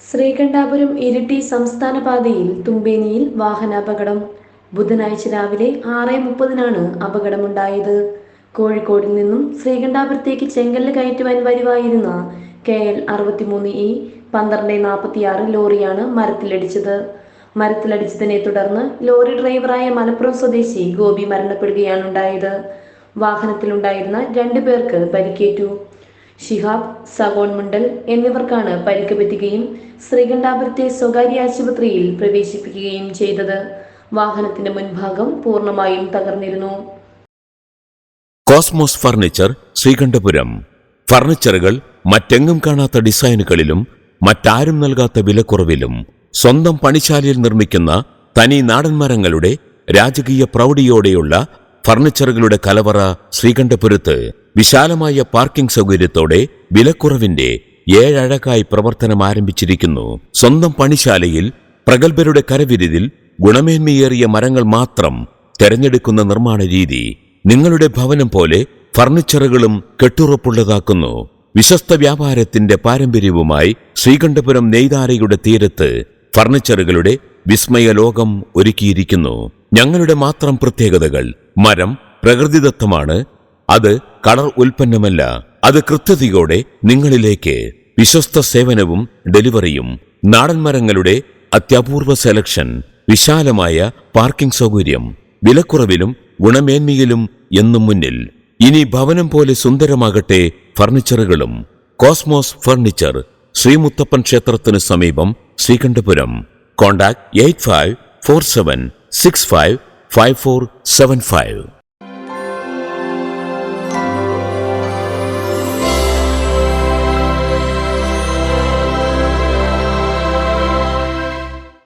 ശ്രീകണ്ഠാപുരം ഇരിട്ടി സംസ്ഥാന പാതയിൽ തുമ്പേനിയിൽ വാഹനാപകടം. ബുധനാഴ്ച രാവിലെ ആറ് മുപ്പതിനാണ് അപകടമുണ്ടായത്. കോഴിക്കോടിൽ നിന്നും ശ്രീകണ്ഠാപുരത്തേക്ക് ചെങ്കല്ല് കയറ്റുവാൻ വരുവായിരുന്ന കെ എൽ അറുപത്തിമൂന്ന് ഇ പന്ത്രണ്ട് നാൽപ്പത്തിയാറ് ലോറിയാണ് മരത്തിലിടിച്ചത്. മരത്തിലടിച്ചതിനെ തുടർന്ന് ലോറി ഡ്രൈവറായ മലപ്പുറം സ്വദേശി ഗോപി മരണപ്പെടുകയാണ് ഉണ്ടായത് വാഹനത്തിലുണ്ടായിരുന്ന രണ്ടു പേർക്ക് പരിക്കേറ്റു. ഷിഹാബ് സവോൺ മുണ്ടൽ എന്നിവർക്കാണ് പരിക്ക് പറ്റുകയും ശ്രീകണ്ഠാപുരത്തെ സ്വകാര്യ ആശുപത്രിയിൽ പ്രവേശിപ്പിക്കുകയും ചെയ്തത്. വാഹനത്തിന്റെ മുൻഭാഗം പൂർണമായും തകർന്നിരുന്നു. Cosmos furniture Sreekandapuram. ഫർണിച്ചറുകൾ മറ്റെങ്ങും കാണാത്ത ഡിസൈനുകളിലും മറ്റാരും നൽകാത്ത വിലക്കുറവിലും സ്വന്തം പണിശാലയിൽ നിർമ്മിക്കുന്ന തനി നാടൻ മരങ്ങളുടെ രാജകീയ പ്രൗഢിയോടെയുള്ള ഫർണിച്ചറുകളുടെ കലവറ ശ്രീകണ്ഠപുരത്ത്. വിശാലമായ പാർക്കിംഗ് സൗകര്യത്തോടെ വിലക്കുറവിന്റെ ഏഴഴകായി പ്രവർത്തനം ആരംഭിച്ചിരിക്കുന്നു. സ്വന്തം പണിശാലയിൽ പ്രഗത്ഭരുടെ കരവിരുതിൽ ഗുണമേന്മയേറിയ മരങ്ങൾ മാത്രം തെരഞ്ഞെടുക്കുന്ന നിർമ്മാണ രീതി നിങ്ങളുടെ ഭവനം പോലെ ഫർണിച്ചറുകളും കെട്ടുറപ്പുള്ളതാക്കുന്നു. വിശ്വസ്ത വ്യാപാരത്തിന്റെ പാരമ്പര്യവുമായി ശ്രീകണ്ഠപുരം നെയ്താരയുടെ തീരത്ത് ഫർണിച്ചറുകളുടെ വിസ്മയ ലോകം ഒരുക്കിയിരിക്കുന്നു. ഞങ്ങളുടെ മാത്രം പ്രത്യേകതകൾ മരം പ്രകൃതിദത്തമാണ്. അത് കളർ ഉൽപ്പന്നമല്ല അത് കൃത്യതയോടെ നിങ്ങളിലേക്ക് വിശ്വസ്ത സേവനവും ഡെലിവറിയും നാടൻ മരങ്ങളുടെ അത്യപൂർവ സെലക്ഷൻ വിശാലമായ പാർക്കിംഗ് സൗകര്യം വിലക്കുറവിലും ഗുണമേന്മയിലും എന്നും മുന്നിൽ. ഇനി ഭവനം പോലെ സുന്ദരമാകട്ടെ ഫർണിച്ചറുകളും. കോസ്മോസ് ഫർണിച്ചർ ശ്രീമുത്തപ്പൻ ക്ഷേത്രത്തിന് സമീപം Sreekandapuram. Contact eight five four seven six five five four seven five.